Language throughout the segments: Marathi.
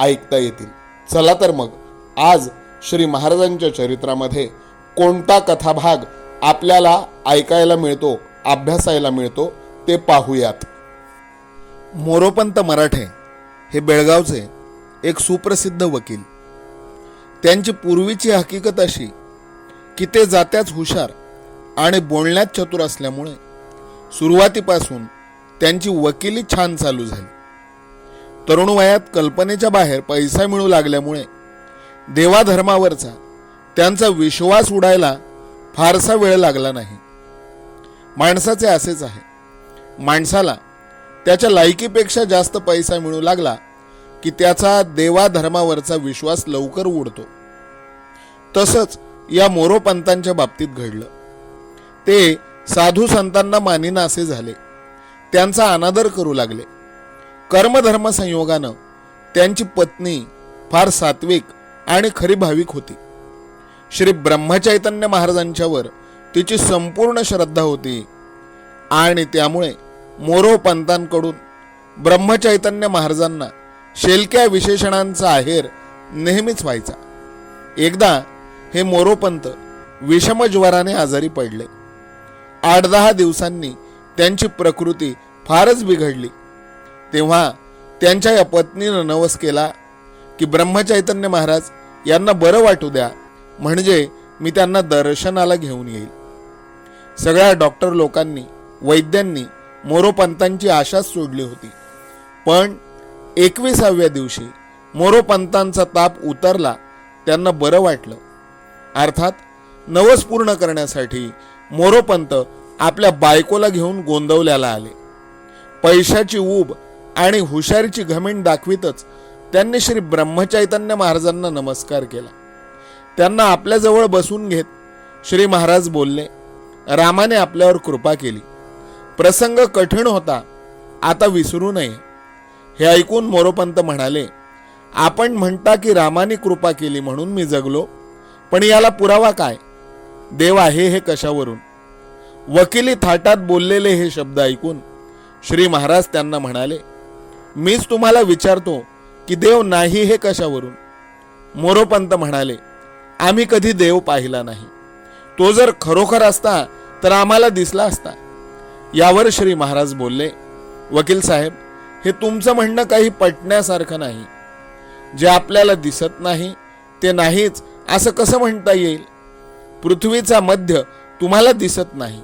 ऐकता येतील. चला तर मग आज श्री महाराजांच्या चरित्रामध्ये कोणता कथाभाग आपल्याला ऐकायला मिळतो अभ्यासायला मिळतो ते पाहूयात. मोरोपंत मराठे हे बेळगावचे एक सुप्रसिद्ध वकील. त्यांची पूर्वीची हकीकत अशी की ते जात्याच हुशार आणि बोलण्यात चतुर असल्यामुळे सुरुवातीपासून त्यांची वकिली छान चालू झाली. तरुण वयात कल्पनेच्या बाहेर पैसा मिळू लागल्यामुळे देवाधर्मावरचा त्यांचा विश्वास उडायला फारसा वेळ लागला नाही. माणसाचे असेच आहे. माणसाला त्याच्या लायकीपेक्षा जास्त पैसा मिळू लागला की त्याचा देवाधर्मावरचा विश्वास लवकर उडतो. तसंच या मोरोपंतांच्या बाबतीत घडलं. ते साधू संतांना मानिना असे झाले. त्यांचा अनादर करू लागले. कर्मधर्म संयोगानं त्यांची पत्नी फार सात्विक आणि खरी भाविक होती. श्री ब्रह्मचैतन्य महाराजांच्यावर तिची संपूर्ण श्रद्धा होती आणि त्यामुळे मोरोपंतांकडून ब्रह्मचैतन्य महाराजांना शेलक्या विशेषणांचा आहेर नेहमीच व्हायचा. एकदा हे मोरोपंत विषमज्वराने आजारी पडले. आठ दहा दिवसांनी त्यांची प्रकृती फारच बिघडली. तेव्हा त्यांच्या या पत्नीनं नवस केला की ब्रह्मचैतन्य महाराज यांना बरं वाटू द्या म्हणजे मी त्यांना दर्शनाला घेऊन येईल. सगळ्या डॉक्टर लोकांनी वैद्यांनी मोरोपंतांची आशाच सोडली होती. पण एकविसाव्या दिवशी मोरोपंतांचा ताप उतरला त्यांना बरं वाटलं. अर्थात नवस पूर्ण करण्यासाठी मोरोपंत आपल्या बायकोला घेऊन गोंदवल्याला आले. पैशाची ऊब आणि हुशारीची घमेंड दाखवीतच त्यांनी श्री ब्रह्मचैतन्य महाराजांना नमस्कार केला. त्यांना आपल्याजवळ बसून घेत श्री महाराज बोलले रामाने आपल्यावर कृपा केली. प्रसंग कठीण होता आता विसरू नये. हे ऐकून मोरोपंत म्हणाले आपण म्हणता की रामाने कृपा केली म्हणून मी जगलो पण याला पुरावा काय? देव आहे हे कशावरून? वकिली थाटात बोललेले हे शब्द ऐकून श्री महाराज त्यांना म्हणाले मीच तुम्हाला विचारतो की देव नाही हे कशावरून? मोरोपंत म्हणाले आम्ही कधी देव पाहिला नाही. तो जर खरोखर असता तर आम्हाला दिसला असता. यावर श्री महाराज बोलले वकील साहेब हे तुमचं म्हणणं काही पटण्यासारखं नाही. जे आपल्याला दिसत नाही ते नाहीच असं कसं म्हणता येईल? पृथ्वीचा मध्य तुम्हाला दिसत नाही.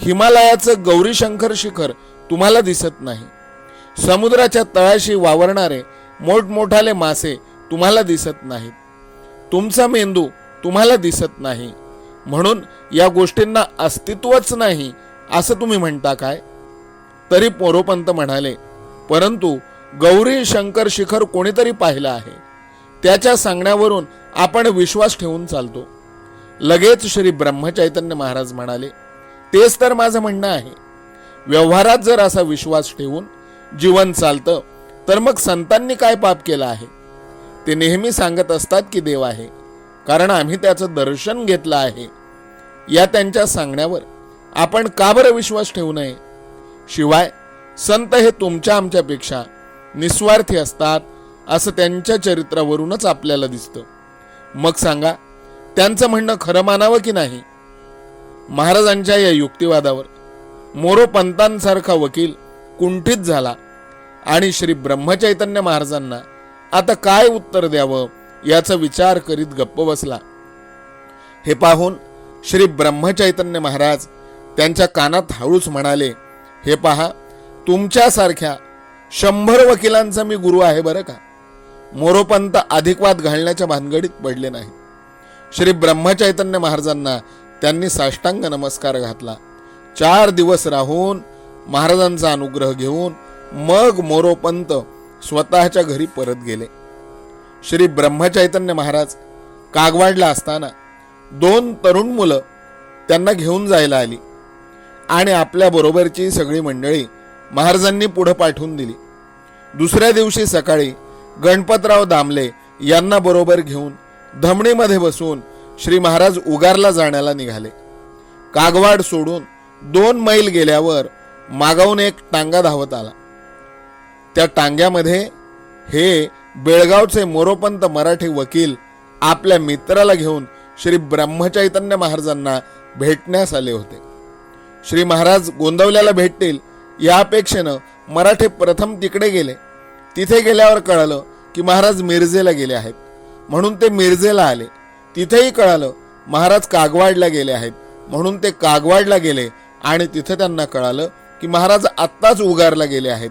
हिमालयाचं गौरीशंकर शिखर तुम्हाला दिसत नाही. समुद्राच्या तळाशी वावरणारे मोठमोठाले मासे तुम्हाला दिसत नाहीत. तुमचा मेंदू तुम्हाला दिसत नाही. म्हणून या गोष्टींना अस्तित्वच नाही असं तुम्ही म्हणता काय? तरी मोरोपंत म्हणाले परंतु गौरी शंकर शिखर कोणीतरी पाहिलं आहे. त्याच्या सांगण्यावरून आपण विश्वास ठेवून चालतो. लगेच श्री ब्रह्मचैतन्य महाराज म्हणाले तेच तर माझं म्हणणं आहे. व्यवहारात जर असा विश्वास ठेवून जीवन चालतं. तर मग संतांनी काय पाप केलं आहे? ते नेहमी सांगत असतात की देव आहे कारण आम्ही त्याचं दर्शन घेतलं आहे. या त्यांच्या सांगण्यावर आपण का बरं विश्वास ठेवू नये? शिवाय संत हे तुमच्या आमच्यापेक्षा निस्वार्थी असतात असं त्यांच्या चरित्रावरूनच आपल्याला दिसतं. मग सांगा त्यांचं म्हणणं खरं मानावं की नाही? महाराजांच्या या युक्तिवादावर मोरोपंतांसारखा वकील कुंठित झाला. आणि श्री ब्रह्मचैतन्य महाराजांना आता काय उत्तर द्यावं याचा विचार करीत गप्प बसला. हे पाहून श्री ब्रह्मचैतन्य महाराज त्यांच्या कानात हळूच म्हणाले हे पहा तुमच्यासारख्या शंभर वकिलांचा मी गुरु आहे बरं का? मोरोपंत अधिकवाद घालण्याच्या भानगडीत पडले नाही. श्री ब्रह्मचैतन्य महाराजांना त्यांनी साष्टांग नमस्कार घातला. चार दिवस राहून महाराजांचा अनुग्रह घेऊन मग मोरोपंत स्वतःच्या घरी परत गेले. श्री ब्रह्मचैतन्य महाराज कागवाडला असताना दोन तरुण मुलं त्यांना घेऊन जायला आली आणि आपल्याबरोबरची सगळी मंडळी महाराजांनी पुढं पाठवून दिली. दुसऱ्या दिवशी सकाळी गणपतराव दामले यांना बरोबर घेऊन धमणीमध्ये बसून श्री महाराज उगारला जाण्याला निघाले. कागवाड सोडून दोन मैल गेल्यावर मागावून एक टांगा धावत आला. त्या टांग्यामध्ये हे बेळगावचे मोरोपंत मराठी वकील आपल्या मित्राला घेऊन श्री ब्रह्मचैतन्य महाराजांना भेटण्यास आले होते. श्री महाराज गोंदवल्याला भेटतील या अपेक्षेनं मराठे प्रथम तिकडे गेले. तिथे गेल्यावर कळालं की महाराज मिरजेला गेले आहेत. म्हणून ते मिरजेला आले. तिथेही कळालं महाराज कागवाडला गेले आहेत. म्हणून ते कागवाडला गेले आणि तिथे त्यांना कळालं की महाराज आत्ताच उगारला गेले आहेत.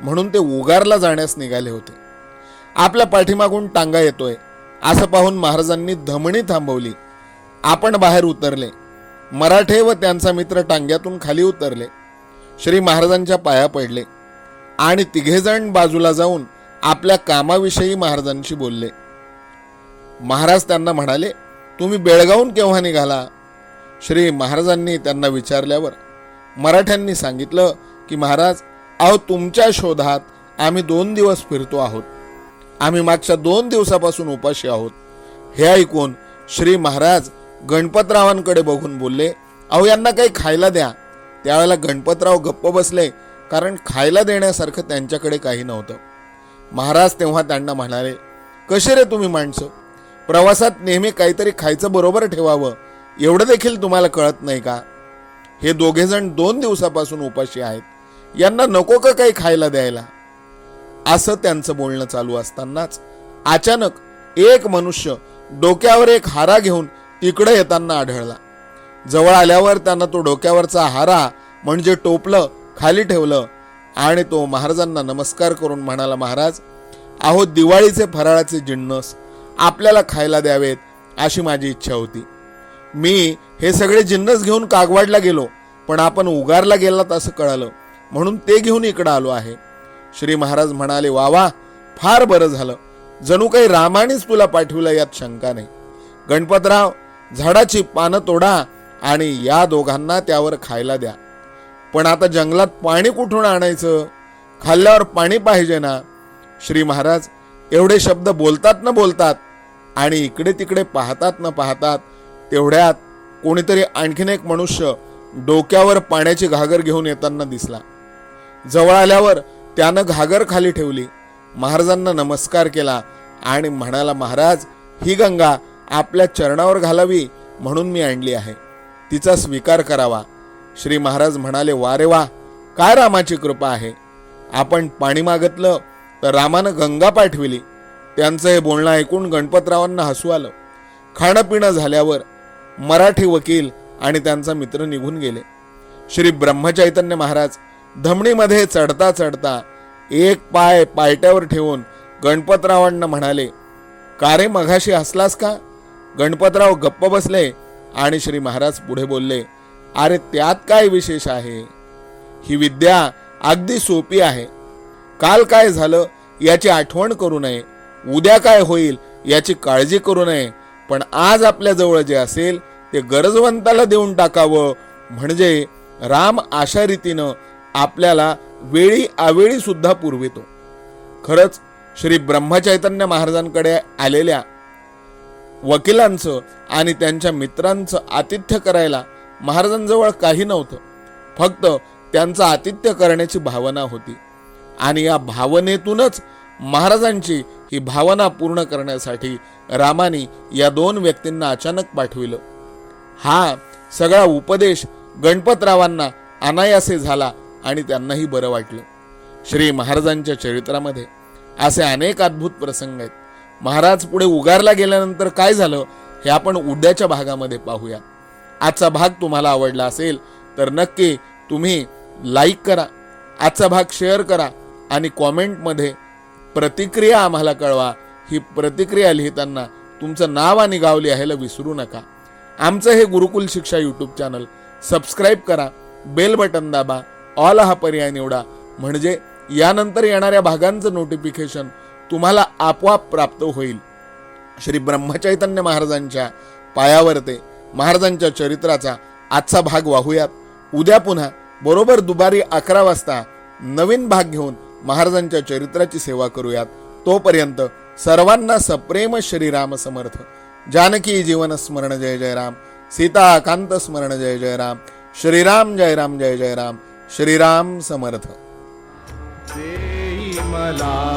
म्हणून ते उगारला जाण्यास निघाले होते. आपल्या पाठीमागून टांगा येतोय. असं पाहून महाराजांनी धमणी थांबवली. आपण बाहेर उतरले. मराठे व त्यांचा मित्र टांग्यातून खाली उतरले. श्री महाराजांच्या पाया पडले. आणि तिघेजण बाजूला जाऊन आपल्या कामाविषयी महाराजांशी बोलले. महाराज त्यांना म्हणाले तुम्ही बेळगावून केव्हा निघाला? श्री महाराजांनी त्यांना विचारल्यावर मराठ्यांनी सांगितलं की महाराज अहो तुमच्या शोधात आम्ही दोन दिवस फिरतो आहोत. आम्ही मागच्या दोन दिवसापासून उपाशी आहोत. हे ऐकून श्री महाराज गणपतरावांकडे बघून बोलले अहो यांना काही खायला द्या. त्यावेळेला गणपतराव गप्प बसले कारण खायला देण्यासारखं त्यांच्याकडे काही नव्हतं. महाराज तेव्हा त्यांना म्हणाले कसे रे तुम्ही माणसं? प्रवासात नेहमी काहीतरी खायचं बरोबर ठेवावं एवढं देखील तुम्हाला कळत नाही का? हे दोघेजण दोन दिवसापासून उपाशी आहेत. यांना नको का काही खायला द्यायला? असं त्यांचं बोलणं चालू असतानाच अचानक एक मनुष्य डोक्यावर एक हारा घेऊन तिकडे येताना आढळला. जवळ आल्यावर त्यांना तो डोक्यावरचा हारा म्हणजे टोपलं खाली ठेवलं आणि तो महाराजांना नमस्कार करून म्हणाला महाराज अहो दिवाळीचे फराळाचे जिन्नस आपल्याला खायला द्यावेत अशी माझी इच्छा होती. मी हे सगळे जिन्नस घेऊन कागवाडला गेलो पण आपण उगारला गेलात असं कळालं. म्हणून ते घेऊन इकडं आलो आहे. श्री महाराज म्हणाले वा वा फार बरं झालं. जणू काही रामानेच तुला पाठविलं यात शंका नाही. गणपतराव झाडाची पानं तोडा आणि या दोघांना त्यावर खायला द्या. पण आता जंगलात पाणी कुठून आणायचं? खाल्ल्यावर पाणी पाहिजे ना. श्री महाराज एवढे शब्द बोलतात न बोलतात आणि इकडे तिकडे पाहतात न पाहतात तेवढ्यात कोणीतरी आणखीन एक मनुष्य डोक्यावर पाण्याची घागर घेऊन येताना दिसला. जवळ आल्यावर त्यानं घागर खाली ठेवली. महाराजांना नमस्कार केला आणि म्हणाला महाराज ही गंगा आपल्या चरणावर घालावी म्हणून मी आणली आहे. तिचा स्वीकार करावा. श्री महाराज म्हणाले वा रे वा काय रामाची कृपा आहे? आपण पाणी मागितलं तर रामानं गंगा पाठविली. त्यांचं हे बोलणं ऐकून गणपतरावांना हसू आलं. खाणं पिणं झाल्यावर मराठी वकील आणि त्यांचा मित्र निघून गेले. श्री ब्रह्मचैतन्य महाराज धमणीमध्ये चढता चढता एक पाय पायट्यावर ठेवून गणपतरावांना म्हणाले का रे मघाशी हसलास का? गणपतराव गप्प बसले आणि श्री महाराज पुढे बोलले अरे त्यात काय विशेष आहे? ही विद्या अगदी सोपी आहे. काल काय झालं याची आठवण करू नये. उद्या काय होईल याची काळजी करू नये. पण आज आपल्याजवळ जे असेल ते गरजवंताला देऊन टाकावं. म्हणजे राम अशा रीतीनं आपल्याला वेळी आवेळी सुद्धा पुरवितो. खरंच श्री ब्रह्मचैतन्य महाराजांकडे आलेल्या वकिलांचं आणि त्यांच्या मित्रांचं आतिथ्य करायला महाराजांजवळ काही नव्हतं. फक्त त्यांचं आतिथ्य करण्याची भावना होती. आणि या भावनेतूनच महाराजांची ही भावना पूर्ण करण्यासाठी रामाने या दोन व्यक्तींना अचानक पाठविलं. हा सगळा उपदेश गणपतरावांना अनायासे झाला आणि त्यांनाही बरं वाटलं. श्री महाराजांच्या चरित्रामध्ये असे अनेक अद्भुत प्रसंग आहेत. महाराज पुढे उगारला गेल्यानंतर काय झालं हे आपण उद्याच्या भागामध्ये पाहूया आजचा भाग तुम्हाला आवडला असेल तर नक्की तुम्ही लाईक करा आजचा भाग शेअर करा आणि कॉमेंटमध्ये प्रतिक्रिया आम्हाला कळवा. ही प्रतिक्रिया लिहिताना तुमचं नाव आणि गाव लिहायला विसरू नका. आमचं हे Gurukul Shiksha YouTube channel subscribe करा बेल बटन दाबा ऑल हा पर्याय निवडा. म्हणजे यानंतर येणाऱ्या भागांचं नोटिफिकेशन तुम्हाला आपोआप प्राप्त होईल. श्री ब्रह्मचैतन्य महाराजांच्या पायावर ते महाराजांच्या चरित्राचा आजचा भाग वाहूयात. उद्या पुन्हा बरोबर दुपारी अकरा वाजता नवीन भाग घेऊन महाराजांच्या चरित्राची सेवा करूयात. तोपर्यंत सर्वांना सप्रेम श्रीराम समर्थ. जानकी जीवन स्मरण जय जय राम. सीता स्मरण जय जय राम. श्रीराम जय राम जय जय राम. श्रीराम समर्थ. देई मला